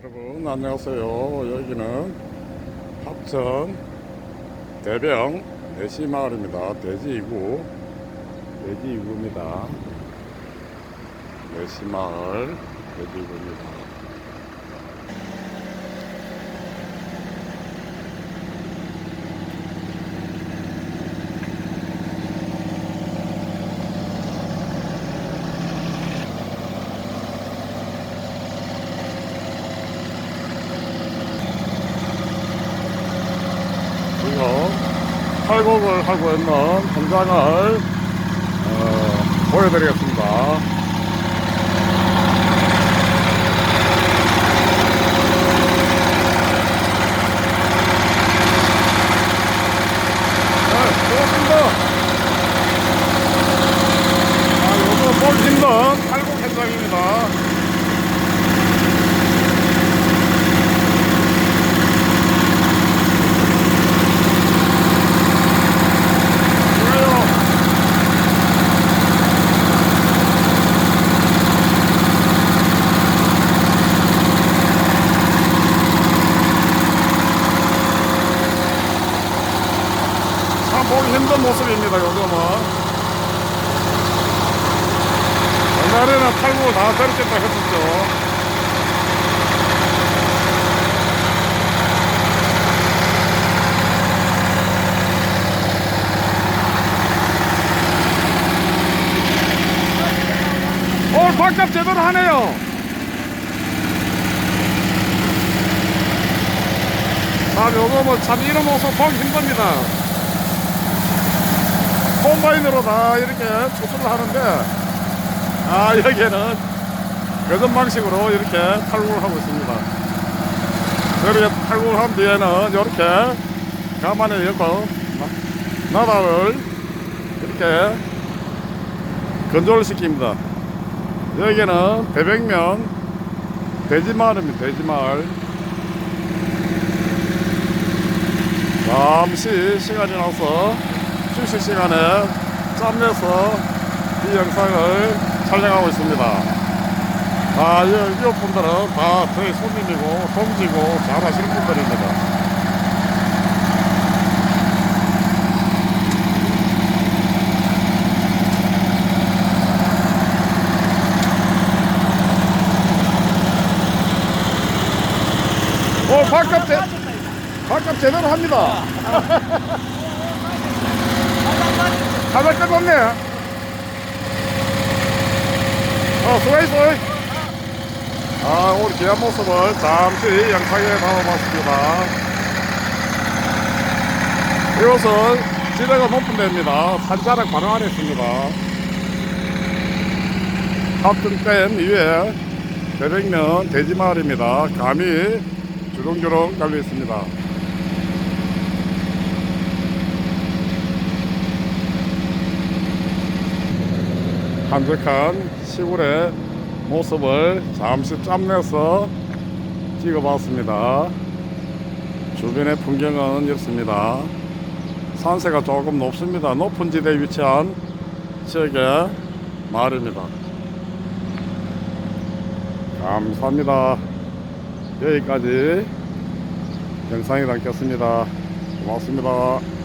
여러분 안녕하세요. 여기는 합천 대병 내시마을입니다. 돼지이구 돼지이구입니다. 내시마을 돼지이구입니다. 지금 탈곡을 하고 있는 현장을 어, 보여드리겠습니다. 네, 고맙습니다. 아, 요거 볼 힘든 탈곡 현장입니다. 좋아요. 참 보기 힘든 모습입니다, 요즘은. 옛날에는 탈북을 다 때렸겠다 했었죠. 오늘 밥값 제대로 하네요. 참 요즘은 참 이런 모습 보기 힘듭니다. 콤바인으로 다 이렇게 추출을 하는데 아 여기에는 여전 방식으로 이렇게 탈국을 하고 있습니다. 이렇게 탈국을 한 뒤에는 이렇게 가만히 열고 나다를 이렇게 건조를 시킵니다. 여기는 대백면 돼지마을입니다. 돼지마을. 잠시 시간이 나서 휴식 시간에 짬내서 이 영상을 촬영하고 있습니다. 아, 이, 이 분들은 다 저희 손님이고 동지고 잘하시는 분들입니다. 오, 밥값 제, 밥값 제대로 합니다. 가발 끝 없네. 어, 수고했어. 아, 오늘 귀한 모습을 잠시 영상에 담아봤습니다. 이곳은 지대가 높은 데입니다. 산자락 바로 안에 있습니다. 합등댐 위에 대백면 돼지마을입니다. 감이 주렁주렁 깔려 있습니다. 한적한 시골의 모습을 잠시 짬내서 찍어봤습니다. 주변의 풍경은 이렇습니다. 산세가 조금 높습니다. 높은 지대에 위치한 지역의 마을입니다. 감사합니다. 여기까지 영상이 담겼습니다. 고맙습니다.